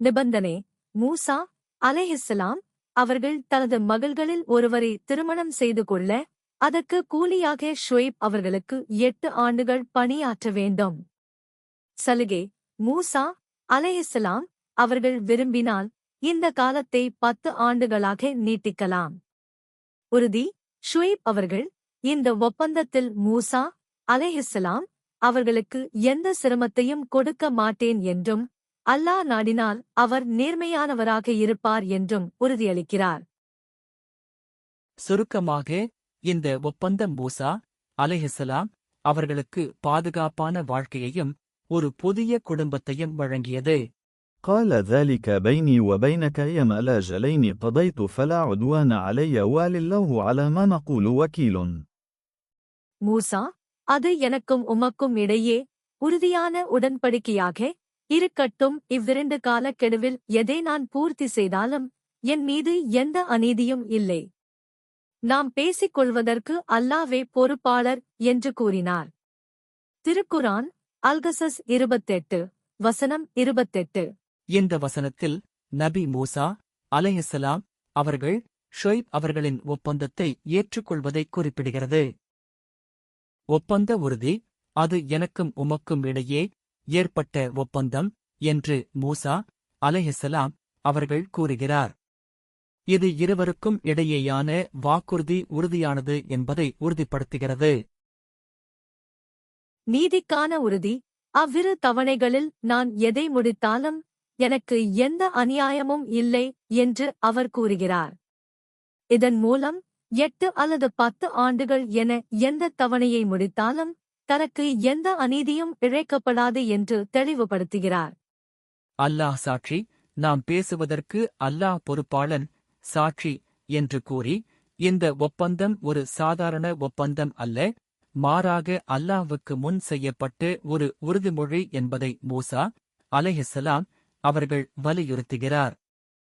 நிபந்தனை. மூசா அலைஹிஸ்ஸலாம் அவர்கள் தனது மகள்களில் ஒருவரை திருமணம் செய்து கொள்ள அதற்கு கூலியாக ஷுவைப் அவர்களுக்கு எட்டு ஆண்டுகள் பணியாற்ற வேண்டும். சலுகை. மூசா அலைஹிஸ்ஸலாம் அவர்கள் விரும்பினால் இந்த காலத்தை பத்து ஆண்டுகளாக நீட்டிக்கலாம். உறுதி. ஷுவைப் அவர்கள் இந்த ஒப்பந்தத்தில் மூசா அலைஹிஸ்ஸலாம் அவர்களுக்கு எந்த சிரமத்தையும் கொடுக்க மாட்டேன் என்றும் அல்லாஹ் நாடினால் அவர் நேர்மையானவராக இருப்பார் என்றும் உறுதியளிக்கிறார் சுருக்கமாக இந்த ஒப்பந்தம் மூசா அலைஹிஸ்ஸலாம் அவர்களுக்கு பாதுகாப்பான வாழ்க்கையையும் ஒரு புதிய குடும்பத்தையும் வழங்கியது قال ذلك بيني وبينك يم الأجلين قضيت فلا عدوان علي ولله على ما نقول وكيل மூசா அது எனக்கும் உமக்கும் இடையே உறுதியான உடன்படிக்கையாக இருக்கட்டும் இவ்விரண்டு காலக்கெடுவில் எதை நான் பூர்த்தி செய்தாலும் என் மீது எந்த அநீதியும் இல்லை. நாம் பேசிக் கொள்வதற்கு அல்லாவே பொறுப்பாளர் என்று கூறினார். திருக்குரான் அல்கசஸ் இருபத்தெட்டு வசனம் இருபத்தெட்டு. இந்த வசனத்தில் நபி மூசா அலையசலாம் அவர்கள் ஷொய்ப் அவர்களின் ஒப்பந்தத்தை ஏற்றுக்கொள்வதை குறிப்பிடுகிறது. ஒப்பந்த உறுதி அது எனக்கும் உமக்கும் இடையே ஏற்பட்ட ஒப்பந்தம் என்று மூசா அலைஹிஸ்ஸலாம் அவர்கள் கூறுகிறார். இது இருவருக்கும் இடையேயான வாக்குறுதி உறுதியானது என்பதை உறுதிப்படுத்துகிறது. நீதிக்கான உறுதி. அவ்விரு தவணைகளில் நான் எதை முடித்தாலும் எனக்கு எந்த அநியாயமும் இல்லை என்று அவர் கூறுகிறார். இதன் மூலம் எட்டு அல்லது பத்து ஆண்டுகள் என எந்த தவணையை முடித்தாலும் தனக்கு எந்த அநீதியும் இழைக்கப்படாது என்று தெளிவுபடுத்துகிறார். அல்லாஹ் சாட்சி நாம் பேசுவதற்கு அல்லாஹ் பொறுப்பாளன் சாட்சி என்று கூறி இந்த ஒப்பந்தம் ஒரு சாதாரண ஒப்பந்தம் அல்ல மாறாக அல்லாஹ்வுக்கு முன் செய்யப்பட்டு ஒரு உறுதிமொழி என்பதை மூசா அலைஹிஸ்ஸலாம் அவர்கள் வலியுறுத்துகிறார்.